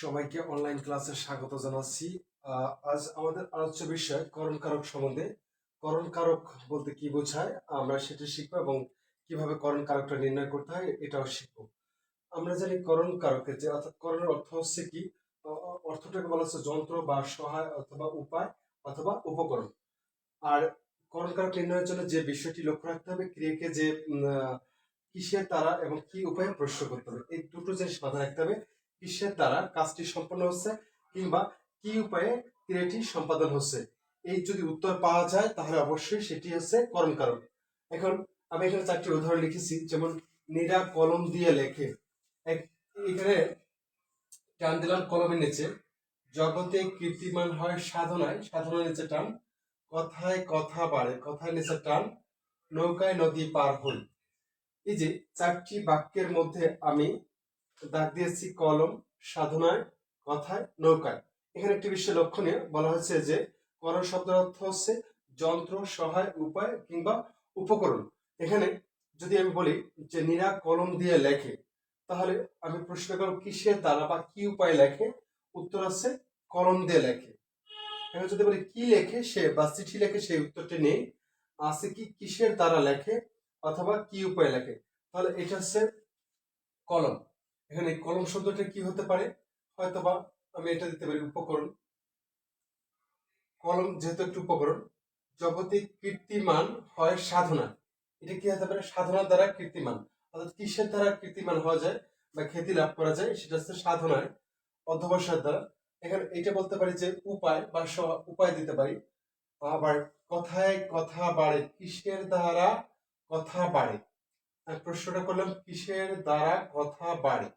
সবাইকে অনলাইন ক্লাসে স্বাগত জানাচ্ছি। আজ আমাদের আলোচ্য বিষয় করণ কারক সম্বন্ধে। করণ কারক বলতে কি বোঝায়, আমরা সেটা শিখব এবং কীভাবে করণ কারকটা নির্ণয় করতে হয় এটাও শিখব। আমরা জানি করণ কারকের যে, অর্থাৎ করণের অর্থ হচ্ছে কি? অর্থটাকে বলা হচ্ছে যন্ত্র বা সহায় অথবা উপায় অথবা উপকরণ। আর করণ কারক নির্ণয়ের জন্য যে বিষয়টি লক্ষ্য রাখতে হবে, ক্রিয়াকে যে কিসের দ্বারা এবং কি উপায়ে প্রশ্ন করতে হবে, এই দুটো জিনিস মাথায় রাখতে হবে। কিসের দ্বারা কাজটি সম্পন্ন হচ্ছে কিংবা কি উপায়ে ক্রিয়াটি সম্পাদন হচ্ছে? এই যদি উত্তর পাওয়া যায়, তাহলে অবশ্যই সেটি হচ্ছে করণ কারক এখন আমি এখানে চারটি উদাহরণ লিখেছি, যেমন নীরা কলম দিয়ে লেখে। এখানে টান দিলাম কলমের নিচে। জগতে কীর্তিমান হয় সাধনায়, সাধনার নিচে টান। কথায় কথা বাড়ে, কথায় নিচে টান। নৌকায় নদী পার হই। এই যে চারটি বাক্যের মধ্যে আমি দাগ দিয়েছি কলম, সাধনায়, কথায়, নৌকায়। এখানে একটি বিষয় লক্ষণীয়। বলা হয়েছে যে, করণ শব্দের অর্থ হচ্ছে যন্ত্র, সহায়, উপায় কিংবা উপকরণ। এখানে যদি আমি বলি যে, নীরা কলম দিয়ে লেখে, তাহলে আমি প্রশ্ন করব কিসের দ্বারা বা কি উপায়ে লেখে? উত্তর আছে, কলম দিয়ে লেখে। এখন যদি বলি কি লেখে সে বা চিঠি লেখে সেই উত্তরটি নেই। আছে কি কিসের দ্বারা লেখে অথবা কি উপায়ে লেখে? তাহলে এটা হচ্ছে কলম। এখানে কলম শব্দটা কি হতে পারে? হয়তোবা আমি এটা দিতে পারি উপকরণ। কলম যেহেতু একটি উপকরণ, জগতে কীর্তিমান হয় সাধনা। এটা কি হতে পারে? সাধনার দ্বারা কীর্তিমান। অর্থাৎ কিসের দ্বারা কীর্তিমান হওয়া যায় বা খ্যাতি লাভ করা যায়, সেটা হচ্ছে সাধনায় অধ্যবসায়ের দ্বারা। এখানে এটা বলতে পারি যে উপায় বা উপায় দিতে পারি। আবার কথায় কথা বাড়ে, কিসের দ্বারা কথা বাড়ে? প্রশ্নটা করলাম, কিসের দ্বারা কথা বাড়ে?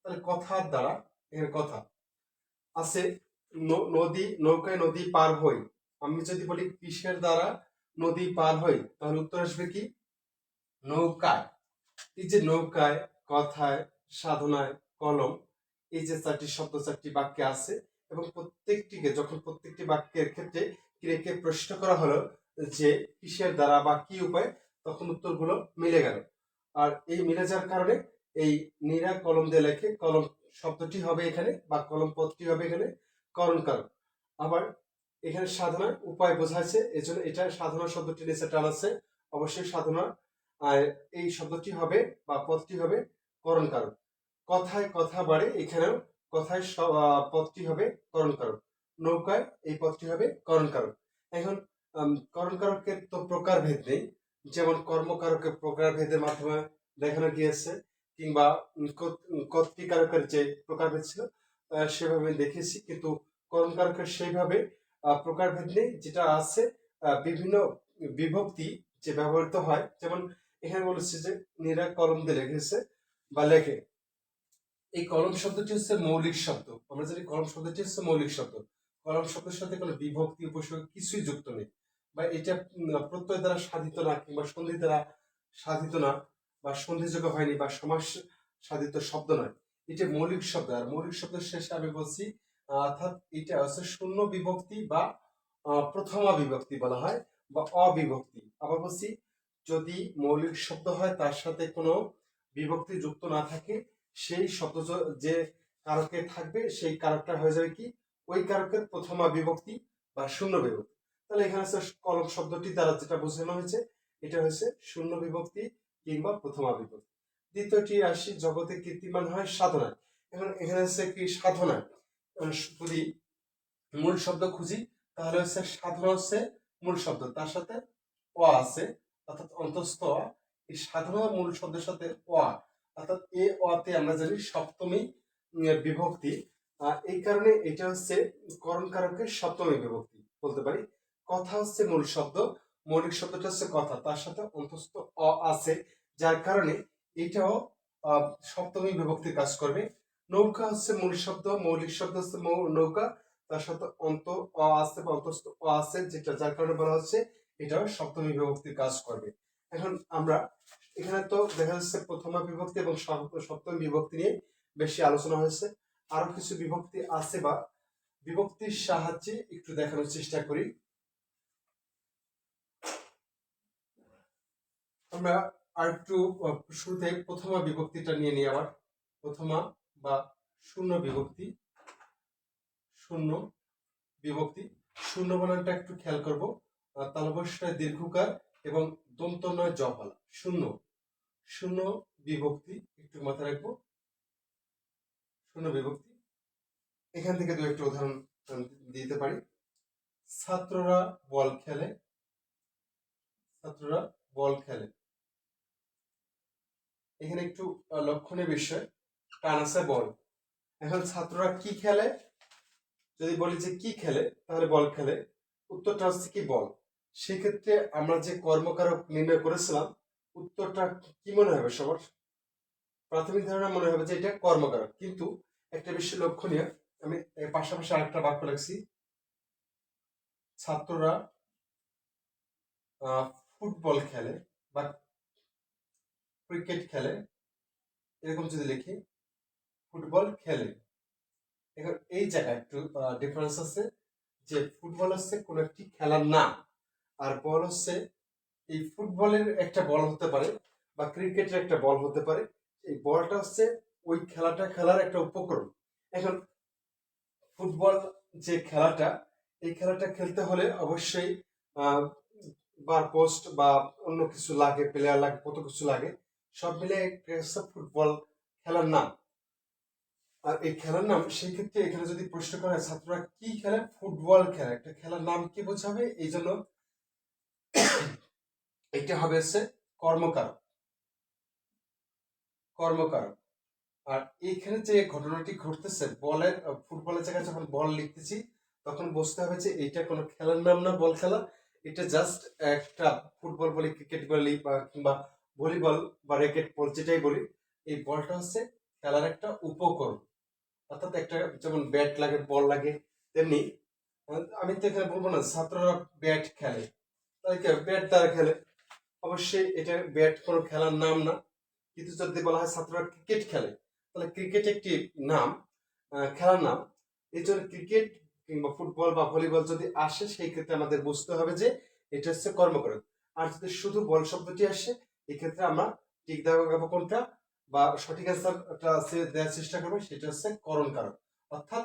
তাহলে কথার দ্বারা এখানে কথা। আছে নদী, নৌকায় নদী পার হই। আমি যদি বলি কিসের দ্বারা নদী পার হই, তাহলে উত্তর আসবে কি? নৌকায়। এই যে নৌকায়, কথায়, সাধনায় কলম, এই যে চারটি শব্দ, চারটি বাক্যে আছে, এবং প্রত্যেকটিকে, যখন প্রত্যেকটি বাক্যের ক্ষেত্রে ক্রিয়াকে প্রশ্ন করা হলো যে কিসের দ্বারা বা কি উপায়, তখন উত্তরগুলো মিলে গেল। আর এই মিলে যাওয়ার কারণে এই নীরা কলম দিয়ে লেখে, কলম শব্দটি হবে এখানে বা কলম পদটি হবে এখানে করণ কারক আবার এখানে সাধনার উপায় বোঝাচ্ছে এজন্য এটা সাধনা শব্দটি নিচে টান আছে। অবশ্যই সাধনা এই শব্দটি হবে বা পদটি হবে করণ কারক কথায় কথা বাড়ে, এখানেও কথায় পদটি হবে করণ কারক নৌকায় এই পদটি হবে করণ কারক এখন করণ কারকের তো প্রকারভেদ নেই। যেমন কর্মকারকের প্রকারভেদের মাধ্যমে দেখানো গিয়েছে, কিংবা কর্তৃকারকের যে প্রকারভেদ ছিল সেভাবে দেখেছি। কিন্তু কর্মকারকের সেইভাবে প্রকারভেদ নেই, যেটা আছে বিভিন্ন বিভক্তি যে ব্যবহৃত হয়। যেমন এখানে বলেছে যে নীরা কলম দিয়ে লিখেছে বা লেখে, এই কলম শব্দটি হচ্ছে মৌলিক শব্দ। আমরা জানি কলম শব্দটি হচ্ছে মৌলিক শব্দ। কলম শব্দের সাথে কোনো বিভক্তি উপসর্গ কিছুই যুক্ত নেই। বা এটা প্রত্যয় দ্বারা সাধিত না কিংবা সন্ধি দ্বারা সাধিত না বা সন্ধিযোগ্য হয়নি বা সমাস সাধিত শব্দ নয়। এটা মৌলিক শব্দ। আর মৌলিক শব্দের শেষে আমি বলছি, অর্থাৎ এটা হচ্ছে শূন্য বিভক্তি বা প্রথমা বিভক্তি বলা হয় বা অবিভক্তি। আবার বলছি, যদি মৌলিক শব্দ হয় তার সাথে কোনো বিভক্তি যুক্ত না থাকে, সেই শব্দ যে কারকে থাকবে, সেই কারকটা হয়ে যাবে কি? ওই কারকের প্রথমা বিভক্তি বা শূন্য বিভক্তি। তাহলে এখানে হচ্ছে কলম শব্দটি দ্বারা যেটা বোঝানো হয়েছে, এটা হচ্ছে শূন্য বিভক্তি কিংবা প্রথমা বিভক্তি দ্বিতীয়টি আসি জগতে কীর্তিমান হয় সাধনা এখন এখানে হচ্ছে কি সাধনা যদি মূল শব্দ খুঁজি, তাহলে হচ্ছে সাধনা হচ্ছে মূল শব্দ। তার সাথে অ আছে, অর্থাৎ অন্তস্থ। এই সাধনা মূল শব্দের সাথে অ, অর্থাৎ এ অতে আমরা জানি সপ্তমী বিভক্তি। এই কারণে এটা হচ্ছে করণ কারকের সপ্তমী বিভক্তি বলতে পারি। কথা হচ্ছে মূল শব্দ। মৌলিক শব্দটা হচ্ছে কথা। তার সাথে অন্তস্থ অ আছে, যার কারণে এটাও সপ্তমী বিভক্তির কাজ করবে। নৌকা হচ্ছে মূল শব্দ। মৌলিক শব্দ হচ্ছে নৌকা। তার সাথে অন্ত, অ আছে বা অন্তস্থ অ আছে, যেটা যার কারণে বলা হচ্ছে এটাও সপ্তমী বিভক্তির কাজ করবে। এখন আমরা, এখানে তো দেখা যাচ্ছে প্রথমা বিভক্তি এবং সপ- সপ্তমী বিভক্তি নিয়ে বেশি আলোচনা হয়েছে। আরও কিছু বিভক্তি আছে বা বিভক্তির সাহায্যে একটু দেখানোর চেষ্টা করি। আমরা আর একটু শুরুতে প্রথমা বিভক্তিটা নিয়ে নিই আবার। প্রথমা বা শূন্য বিভক্তি। শূন্য বিভক্তি। শূন্য বানানটা একটু খেয়াল করব। তালবস্যয় দীর্ঘকার এবং দন্ত নয় জপালা শূন্য। শূন্য বিভক্তি একটু মাথায় রাখব। শূন্য বিভক্তি। এখান থেকে দু একটা উদাহরণ দিতে পারি। ছাত্ররা বল খেলে। ছাত্ররা বল খেলে। এখানে একটু লক্ষণীয় বিষয়। টান আছে বল। এখন ছাত্ররা কি খেলে? যদি বলি যে কি খেলে, তাহলে বল খেলে। উত্তরটা হচ্ছে কি বল? সেক্ষেত্রে আমরা যে কর্মকারক নির্ণয় করেছিলাম, উত্তরটা কি মনে হবে সবার? প্রাথমিক ধারণা মনে হবে যে এটা কর্মকারক। কিন্তু একটা বিষয় লক্ষণীয়, আমি পাশাপাশি আরেকটা বাক্য লিখছি ছাত্ররা ফুটবল খেলে বা ক্রিকেট খেলে, এরকম যদি লিখি, ফুটবল খেলে, এখন এই জায়গায় একটু ডিফারেন্স আছে যে ফুটবল হচ্ছে কোনো একটি খেলার নাম, আর বল হচ্ছে এই ফুটবলের একটা বল হতে পারে বা ক্রিকেটের একটা বল হতে পারে, এই বলটা হচ্ছে ওই খেলাটা খেলার একটা উপকরণ। এখন ফুটবল যে খেলাটা, এই খেলাটা খেলতে হলে অবশ্যই বার পোস্ট বা অন্য কিছু লাগে প্লেয়ার লাগে, কত কিছু লাগে সব মিলে ফুটবল খেলার নাম। আর এই খেলার নাম, সেই ক্ষেত্রে এখানে যদি প্রশ্ন করা ছাত্ররা কি খেলে? ফুটবল খেলে। একটা খেলার নাম কি বোঝাবে? এই জন্য এটা হবে হচ্ছে কর্মকারক। কর্মকারক। আর এইখানে যে ঘটনাটি ঘটতেছে, বলের, ফুটবলের জায়গায় যখন বল লিখতেছি, তখন বুঝতে হবে যে এটা কোনো খেলার নাম না, বল খেলা। এটা জাস্ট একটা ফুটবল বলি ক্রিকেট বলি বা কিংবা ভলিবল বা র্যাকেট বল যেটাই বলি, এই বলটা হচ্ছে খেলার একটা উপকরণ। অর্থাৎ একটা যেমন ব্যাট লাগে বল লাগে, তেমনি আমি তো এখানে বলব না, ছাত্ররা ব্যাট খেলে। তাই কি ব্যাট দ্বারা খেলে। অবশ্যই এটা ব্যাট কোনো খেলার নাম না। কিন্তু যদি বলা হয় ছাত্ররা ক্রিকেট খেলে, তাহলে ক্রিকেট একটি নাম খেলার নাম। এই জন্য ক্রিকেট কিংবা ফুটবল বা ভলিবল যদি আসে, সেই ক্ষেত্রে আমাদের বুঝতে হবে যে এটা হচ্ছে কর্মকারক আর যদি শুধু বল শব্দটি আসে এই ক্ষেত্রে আমরা ঠিক দেওয়া কোনটা? বা সঠিক অ্যান্সারটা দেওয়ার চেষ্টা করব, সেটা হচ্ছে করণ কারক অর্থাৎ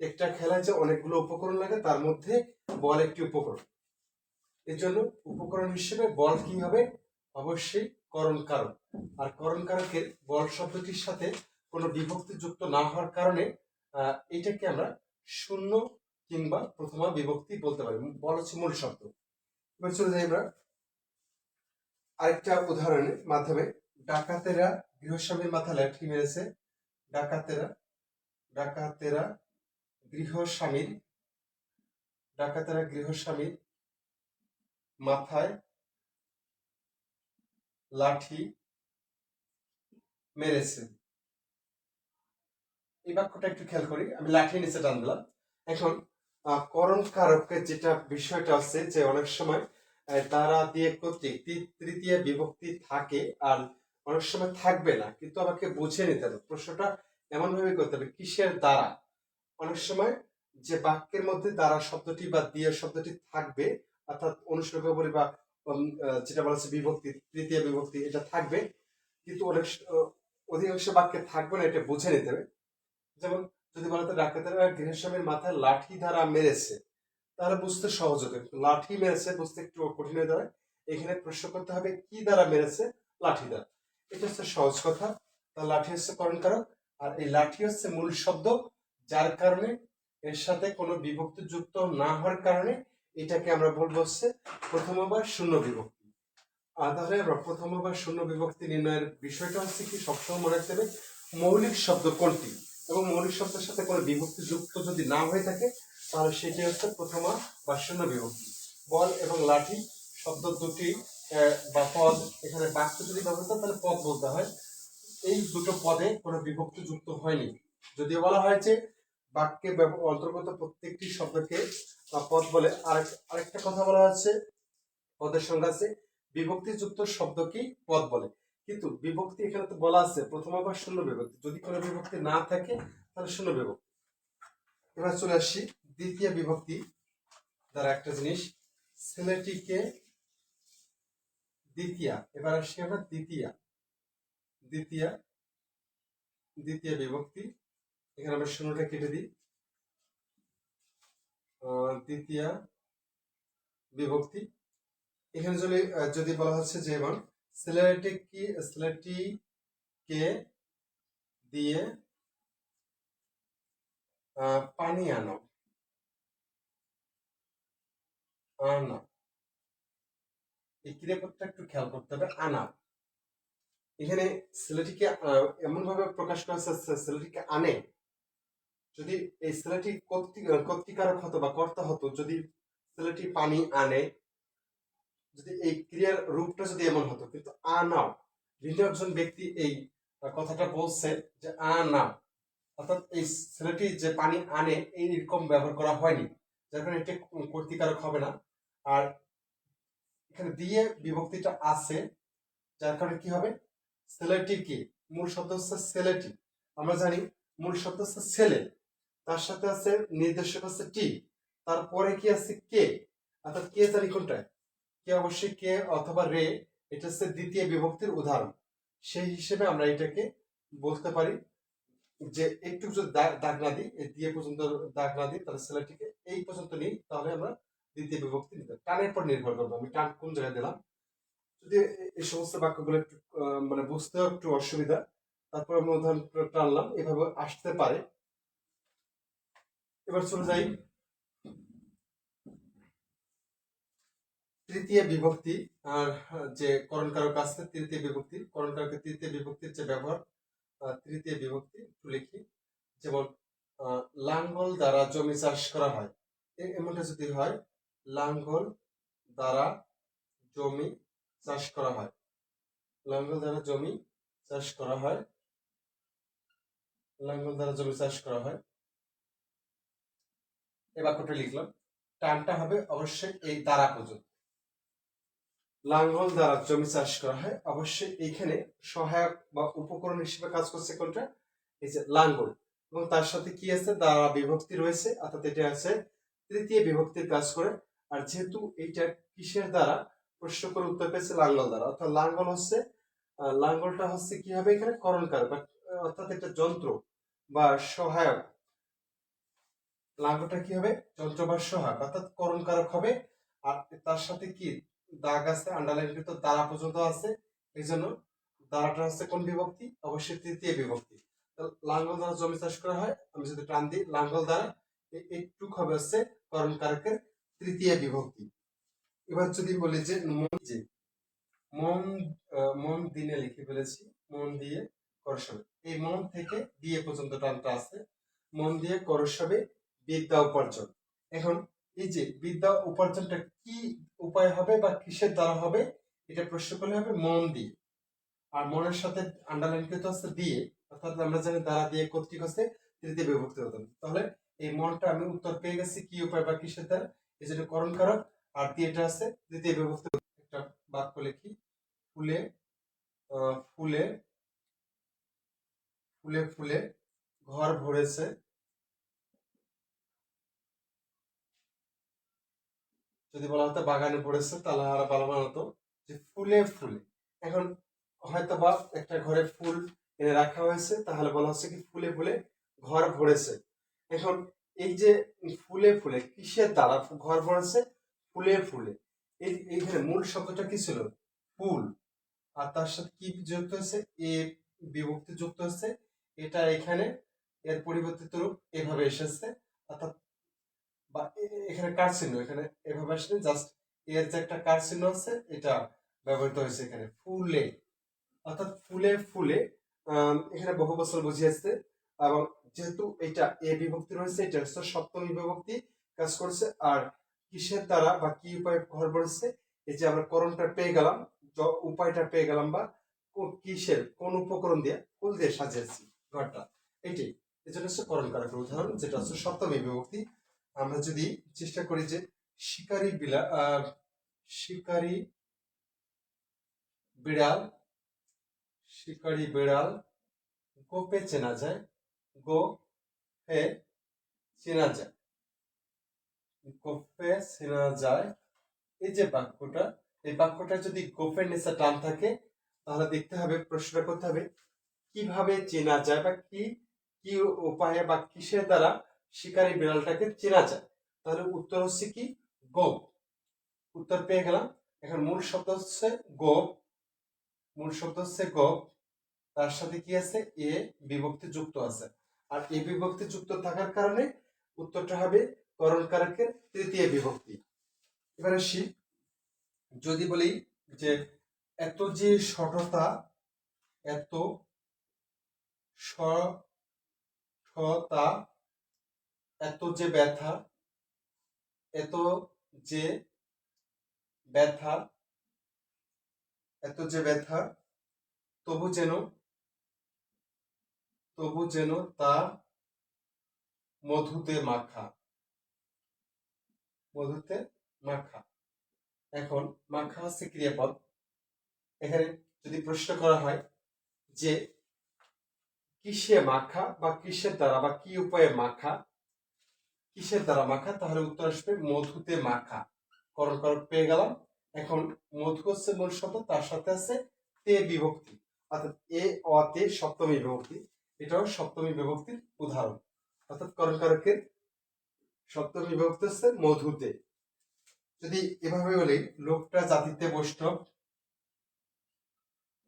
একটা খেলায় যে অনেকগুলো উপকরণ লাগে, তার মধ্যে বল একটি উপকরণ। এর জন্য উপকরণ হিসেবে বল কি হবে? অবশ্যই করণ কারক আর করণ কারকের বল শব্দটির সাথে কোনো বিভক্তি যুক্ত না হওয়ার কারণে এটাকে আমরা শূন্য কিংবা প্রথমা বিভক্তি বলতে পারি। বল হচ্ছে মূল শব্দ। এবার চলে যাই আমরা আরেকটা উদাহরণের মাধ্যমে ডাকাতেরা গৃহস্বামীর মাথা লাঠি মেরেছে। ডাকাতেরা ডাকাতেরা গৃহস্বামীর ডাকাতেরা গৃহস্বামীর মাথায় লাঠি মেরেছে। এই বাক্যটা একটু খেয়াল করি, আমি লাঠি নিচে টান দিলাম এখন করণ কারকের যেটা বিষয়টা আছে যে অনেক সময় দ্বারা দিয়ে কর্তৃক তৃতীয় বিভক্তি থাকে আর অনেক সময় থাকবে না, কিন্তু আমাকে বুঝে নিতে হবে। প্রশ্নটা এমন ভাবে করতে হবে, কিসের দ্বারা? অনেক সময় যে বাক্যের মধ্যে দ্বারা শব্দটি বা দিয়ে শব্দটি থাকবে, অর্থাৎ অনুসর্গ বলি বা যেটা বলা হচ্ছে বিভক্তি, তৃতীয় বিভক্তি, এটা থাকবে, কিন্তু অনেক অধিকাংশ বাক্যে থাকবে না, এটা বুঝে নিতে হবে। যেমন, যদি বলা হয় ডাকাতেরা গৃহস্বামীর মাথায় লাঠি দ্বারা মেরেছে তাহলে বুঝতে সহজ কিন্তু লাঠি মেরেছে বুঝতে একটু কঠিন হয়ে দাঁড়ায়। এখানে প্রশ্ন করতে হবে, কি দ্বারা মেরেছে লাঠি দ্বারা? এটা হচ্ছে সহজ কথা। তার লাঠি হচ্ছে করণ কারক, আর এই লাঠি হচ্ছে মূল শব্দ, যার কারণে এর সাথে কোনো বিভক্তি যুক্ত না হওয়ার কারণে এটাকে আমরা বলব হচ্ছে প্রথম বা শূন্য বিভক্তি। আমরা প্রথম বা শূন্য বিভক্তি নির্ণয়ের বিষয়টা হচ্ছে কি, সবসময় মনে রাখতে হবে মৌলিক শব্দ কোনটি? এবং মৌলিক শব্দের সাথে কোনো বিভক্তি যুক্ত যদি না হয়ে থাকে তাহলে সেটি হচ্ছে প্রথমা বা শূন্য বিভক্তি। বল এবং লাঠি শব্দ দুটি বা পদ, এখানে বাক্য যদি ব্যবহৃত তাহলে পদ বলতে হয়। এই দুটো পদে কোনো বিভক্তি যুক্ত হয়নি। যদিও বলা হয়েছে, বাক্যে অন্তর্গত প্রত্যেকটি শব্দকে পদ বলে আরেক, আরেকটা কথা বলা হচ্ছে পদের সংজ্ঞা আছে, বিভক্তিযুক্ত শব্দকেই পদ বলে। কিন্তু বিভক্তি এখানে তো বলা আছে, প্রথম আবার শূন্য বিভক্তি। যদি কোনো বিভক্তি না থাকে, তাহলে শূন্য বিভক্তি। এবার চলে আসি দ্বিতীয় বিভক্তি দ্বারা একটা জিনিস ছেলেটিকে দ্বিতীয়া, এবার আসি আমরা দ্বিতীয়া। দ্বিতীয়া, দ্বিতীয় বিভক্তি, এখানে আমরা শূন্যটা কেটে দিই। তৃতীয়া বিভক্তি। এখানে যদি যদি বলা হচ্ছে যেমন ছেলেটি কি ছেলেটিকে দিয়ে পানি আনো। আনা। এই ক্রিয়াপদটা একটু খেয়াল করতে হবে, আনা। এখানে ছেলেটিকে এমন ভাবে প্রকাশ ছেলেটিকে আনে। যদি এই ছেলেটি কর্তৃ- কর্তৃকারক হতো বা কর্তা হতো, যদি ছেলেটি পানি আনে, যদি এই ক্রিয়ার রূপটা যদি এমন হতো, কিন্তু আনাও ভিন্ন একজন ব্যক্তি এই কথাটা বলছে যে অর্থাৎ এই ছেলেটি যে পানি আনে ব্যবহার করা হয়নি। যার কারণে এটা কর্তৃকারক হবে না। আর এখানে দিয়ে বিভক্তিটা আছে, যার কারণে কি হবে? ছেলেটি কি? মূল শব্দ হচ্ছে ছেলেটি আমরা জানি মূল শব্দ হচ্ছে ছেলে তার সাথে আছে নির্দেশক হচ্ছে টি তারপরে কি আছে কে অর্থাৎ কে জানি কোনটা? কে অবশ্যই কে অথবা রে এটা হচ্ছে দ্বিতীয় বিভক্তির উদাহরণ। সেই হিসেবে আমরা এটাকে বলতে পারি যে একটু যদি দাগ না দিই দিয়ে পর্যন্ত দাগ না দিই, তাহলে ছেলেটিকে এই পর্যন্ত নিই, তাহলে আমরা দ্বিতীয় বিভক্তি নিতে টানের পর নির্ভর করব। আমি টান কোন জায়গায় দিলাম? যদি এই সমস্ত বাক্যগুলো একটু মানে বুঝতেও একটু অসুবিধা, তারপর আমি উদাহরণ টানলাম। এভাবে আসতে পারে। এবার চলে যাই। তৃতীয় বিভক্তি, আর যে করণকারক আছে, তৃতীয় বিভক্তি। করণকারকের তৃতীয় বিভক্তির যে ব্যবহার তৃতীয় বিভক্তি, একটু লিখি। যেমন লাঙ্গল দ্বারা জমি চাষ করা হয়। এমনটা যদি হয় লাঙ্গল দ্বারা জমি চাষ করা হয়। লাঙ্গল দ্বারা জমি চাষ করা হয়। লাঙ্গল দ্বারা জমি চাষ করা হয়। এই বাক্যটা লিখলাম। টানটা হবে অবশ্যই এই দ্বারা পর্যন্ত। লাঙ্গল দ্বারা জমি চাষ করা হয়, অবশ্যই এইখানে সহায়ক বা উপকরণ হিসেবে কাজ করছে কোনটা? এই যে লাঙ্গল। এবং তার সাথে কি আছে? দ্বারা বিভক্তি রয়েছে, অর্থাৎ এটা আছে তৃতীয় বিভক্তির কাজ করে আর যেহেতু এইটা কিসের দ্বারা? প্রশ্ন করে উত্তর পেয়েছে লাঙ্গল দ্বারা। অর্থাৎ লাঙ্গল হচ্ছে লাঙ্গলটা হচ্ছে কি হবে এখানে? করণকার বা, অর্থাৎ একটা যন্ত্র বা সহায়ক। লাঙ্গলটা কি হবে? যন্ত্র বা সহায়ক, অর্থাৎ করণকারক হবে। আর তার সাথে কি? দাগ আছে আন্ডারলাইনকৃত দ্বারা পর্যন্ত আছে। এই জন্য দ্বারাটা হচ্ছে কোন বিভক্তি? অবশ্যই তৃতীয় বিভক্তি। লাঙ্গল দ্বারা জমি চাষ করা হয়, আমি যদি টান দিই, লাঙ্গল দ্বারা একটু হবে হচ্ছে করণ কারকের তৃতীয় বিভক্তি। এবার যদি বলি যে মন যে, মন মন দিনে লিখে ফেলেছি, মন দিয়ে করসবে এই মন থেকে দিয়ে পর্যন্ত টানটা আছে। মন দিয়ে করসবে বিদ্যা উপার্জন। এখন এই যে বিদ্যা উপার্জনটা কি উপায় হবে বা কিসের দ্বারা হবে, এটা প্রশ্ন করলে হবে মন দিয়ে। আর মনের সাথে আন্ডারলাইন কৃত হচ্ছে দিয়ে অর্থাৎ আমরা জানি দ্বারা দিয়ে কর্তৃক হচ্ছে তৃতীয় বিভক্তি হতো তাহলে এই মনটা আমি উত্তর পেয়ে গেছি কি উপায় বা কিসের দ্বারা? এই করণ কারক আর দিয়েটা আছে তৃতীয় বিভক্তি একটা বাক্য লিখি। ফুলে ফুলে ফুলে ফুলে, ঘর ভরেছে। যদি বলা হতো বাগানে পড়েছে, তাহলে আরও ভালো বানাতো যে ফুলে ফুলে। এখন হয়তো বা একটা ঘরে ফুল এনে রাখা হয়েছে, তাহলে বলা হচ্ছে কি ফুলে ফুলে ঘর ভরেছে। এখন এই যে ফুলে ফুলে, কিসের দ্বারা ঘর ভরেছে? ফুলে ফুলে। এই এইখানে মূল শব্দটা কি ছিল? ফুল। আর তার সাথে কি যুক্ত হচ্ছে এ বিভক্তি যুক্ত হচ্ছে এটা এখানে, এর পরিবর্তিত রূপ এভাবে এসেছে। অর্থাৎ, বা এখানে কার চিহ্ন? এখানে এভাবে আসলে জাস্ট এর যে একটা কার চিহ্ন আছে, এটা ব্যবহৃত হয়েছে এখানে। ফুলে। অর্থাৎ ফুলে ফুলে এখানে বহু বছর বুঝিয়েছে এবং যেহেতু এটা এ বিভক্তি রয়েছে, এটা হচ্ছে সপ্তমী বিভক্তি কাজ করছে। আর কিসের দ্বারা বা কি উপায় ঘর পড়েছে এই যে আমরা করণটা পেয়ে গেলাম উপায়টা পেয়ে গেলাম বা কিসের, কোন উপকরণ দিয়ে ফুল দিয়ে সাজিয়েছি ঘরটা। এটি, এই জন্য হচ্ছে করণ কারকের উদাহরণ, যেটা হচ্ছে সপ্তমী বিভক্তি। আমরা যদি চেষ্টা করি যে শিকারী বিলা শিকারী বিড়াল শিকারী বিড়াল গোপে চেনা যায় গো হে চেনা যায়। গোপে চেনা যায়। এই যে বাক্যটা, এই বাক্যটা যদি গোপের নিচে টান থাকে, তাহলে দেখতে হবে, প্রশ্ন করতে হবে, কীভাবে চেনা যায় বা কি কি উপায়ে বা কিসের দ্বারা শিকারী বিড়ালটাকে চেনা যায়? তাহলে উত্তর হচ্ছে কি গোপ উত্তর পেয়ে গেলাম। এখন মূল শব্দ হচ্ছে গোপ মূল শব্দ হচ্ছে গোপ তার সাথে কি আছে? এ বিভক্তি যুক্ত আছে। আর এ বিভক্তি যুক্ত থাকার কারণে উত্তরটা হবে করণ কারকের তৃতীয় বিভক্তি। এবার আসি। যদি বলি যে এত যে সঠতা, এত সঠতা, এত যে ব্যথা, এত যে ব্যথা, এত যে ব্যথা, তবু যেন তবু যেন তা মধুতে মাখা। মধুতে মাখা। এখন মাখা হচ্ছে ক্রিয়াপদ। এখানে যদি প্রশ্ন করা হয় যে কিসে মাখা বা কিসের দ্বারা বা কি উপায়ে মাখা? কিসের দ্বারা মাখা? তাহলে উত্তর আসবে মধুতে মাখা। করণ করণ পেয়ে গেলাম। এখন মধু হচ্ছে মূল শব্দ, তার সাথে আছে তে বিভক্তি। অর্থাৎ এ অতে সপ্তমী বিভক্তি। এটাও সপ্তমী বিভক্তির উদাহরণ। অর্থাৎ করণ কারকের সপ্তমী বিভক্তি হচ্ছে মধুতে যদি এভাবে বলি, লোকটা জাতিতে বৈষ্ণব,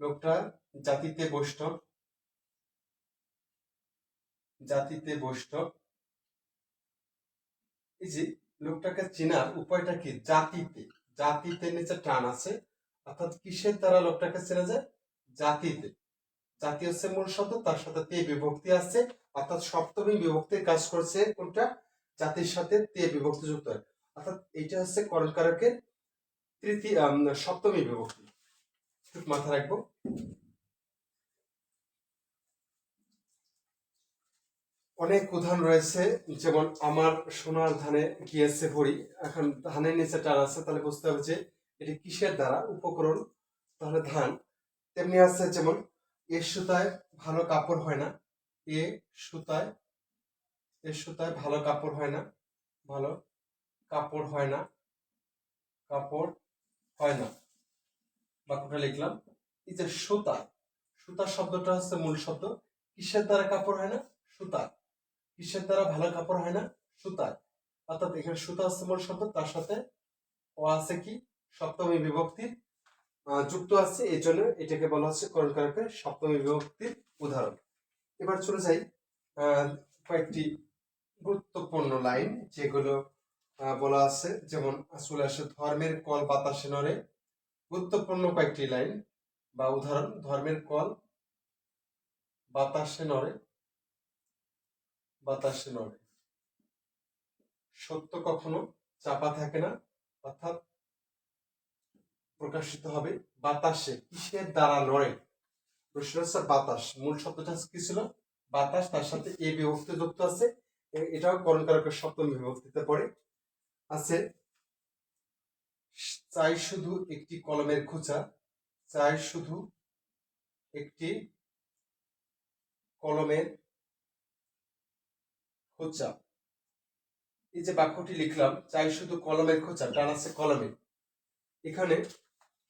লোকটা জাতিতে বৈষ্ণব জাতিতে বৈষ্ণব, এই যে লোকটাকে চেনার উপায়টা কি? জাতিতে জাতিতে নিচে টান আছে, অর্থাৎ কিসের দ্বারা লোকটাকে চেনা যায়? জাতিতে। জাতি হচ্ছে মূল শব্দ, তার সাথে তে বিভক্তি আছে, অর্থাৎ সপ্তমী বিভক্তির কাজ করছে কোনটা? জাতির সাথে তে বিভক্তি যুক্ত হয়। অর্থাৎ এইটা হচ্ছে করণকারকের তৃতীয় সপ্তমী বিভক্তি। মাথা রাখব। অনেক উদাহরণ রয়েছে, যেমন আমার সোনার ধানে গিয়েছে ভরি, এখন ধানের নিচে টান আছে, তাহলে বুঝতে হবে যে এটি কিসের দ্বারা? উপকরণ, তাহলে ধান। তেমনি আছে যেমন এ সুতায় ভালো কাপড় হয় না। এ সুতায় এ সুতায় ভালো কাপড় হয় না। ভালো কাপড় হয় না। কাপড় হয় না। বাক্যটা লিখলাম। এই যে সুতা। সুতা শব্দটা হচ্ছে মূল শব্দ। কিসের দ্বারা কাপড় হয় না? সুতা। কিসের দ্বারা ভালো কাপড় হয় না? সুতায় অর্থাৎ এখানে সুতা হচ্ছে মূল শব্দ, তার সাথে ও আছে কি? সপ্তমী বিভক্তির যুক্ত আছে এই জন্য এটাকে বলা হচ্ছে করণকারকের সপ্তমী বিভক্তির উদাহরণ। এবার চলে যাই কয়েকটি গুরুত্বপূর্ণ লাইন যেগুলো বলা আছে। যেমন চলে আসে ধর্মের কল বাতাসে নড়ে। গুরুত্বপূর্ণ কয়েকটি লাইন বা উদাহরণ, ধর্মের কল বাতাসে নড়ে। বাতাসে নড়ে। সত্য কখনো চাপা থাকে না, অর্থাৎ প্রকাশিত হবে বাতাসে। কিসের দ্বারা নড়ে? প্রশ্ন হচ্ছে বাতাস। মূল শব্দটা কি ছিল? বাতাস, তার সাথে এ বিভক্তি যুক্ত আছে। এটাও করণকারকের সপ্তম বিভক্তিতে পড়ে আছে, চাই শুধু একটি কলমের খোঁচা, চাই শুধু একটি কলমের খোঁচা। এই যে বাক্যটি লিখলাম, চাই শুধু কলমের খোঁচা টান আছে কলমে। এখানে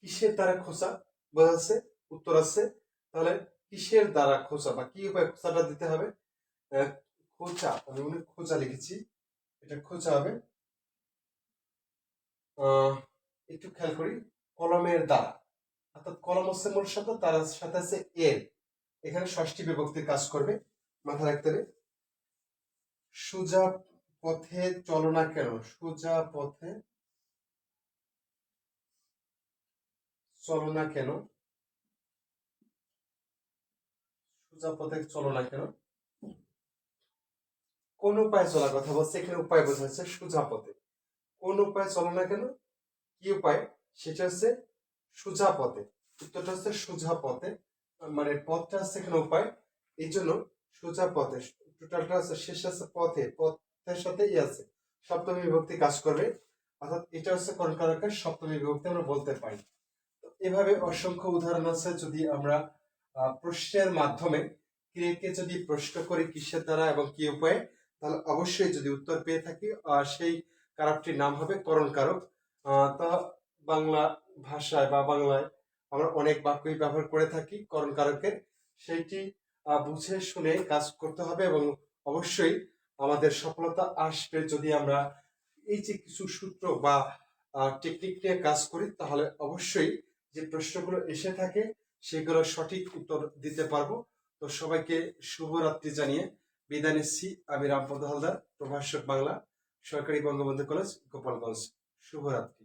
কিসের দ্বারা খোঁচা বোঝা যাচ্ছে উত্তর আছে। তাহলে কিসের দ্বারা খোঁচা বা কি উপায় খোঁচাটা দিতে হবে? খোঁচা, আমি হয় খোঁচা লিখেছি। এটা খোঁচা হবে। একটু খেয়াল করি। কলমের দ্বারা। অর্থাৎ কলম হচ্ছে মূল শব্দ, তার সাথে আছে এর। এখানে ষষ্ঠী বিভক্তির কাজ করবে। মাথা রাখতে হবে। সুজা পথে চলো না কেন? সোজা পথে চলো না কেন? সোজা পথে চলো না কেন? কোন উপায় চলার কথা বলছে? এখানে উপায় বোঝা যাচ্ছে সোজা পথে। কোন উপায় চলো না কেন? কি উপায়? সেটা হচ্ছে সোজা পথে। উত্তরটা হচ্ছে সোজা পথে। মানে পথটা হচ্ছে এখানে উপায়। এই জন্য সোজা পথে। টোটালটা আছে শেষ আছে পথে। পথের সাথে ই আছে। সপ্তমী বিভক্তি কাজ করবে। অর্থাৎ এটা হচ্ছে কনকারকের সপ্তমী বিভক্তি, আমরা বলতে পারি। এভাবে অসংখ্য উদাহরণ আছে যদি আমরা প্রশ্নের মাধ্যমে ক্রিয়াকে যদি প্রশ্ন করি কিসের দ্বারা এবং কি উপায়ে, তাহলে অবশ্যই যদি উত্তর পেয়ে থাকি সেই কারকটির নাম হবে করণ কারক তা বাংলা ভাষায় বা বাংলায় আমরা অনেক বাক্যই ব্যবহার করে থাকি করণ কারকের সেইটি বুঝে শুনে কাজ করতে হবে এবং অবশ্যই আমাদের সফলতা আসবে যদি আমরা এই যে কিছু সূত্র বা টেকনিক নিয়ে কাজ করি, তাহলে অবশ্যই যে প্রশ্নগুলো এসে থাকে, সেগুলো সঠিক উত্তর দিতে পারব। তো সবাইকে শুভরাত্রি জানিয়ে বিদায় নিচ্ছি। আমি রামপদ হালদার, প্রভাষক বাংলা, সরকারি বঙ্গবন্ধু কলেজ, গোপালগঞ্জ। শুভরাত্রি।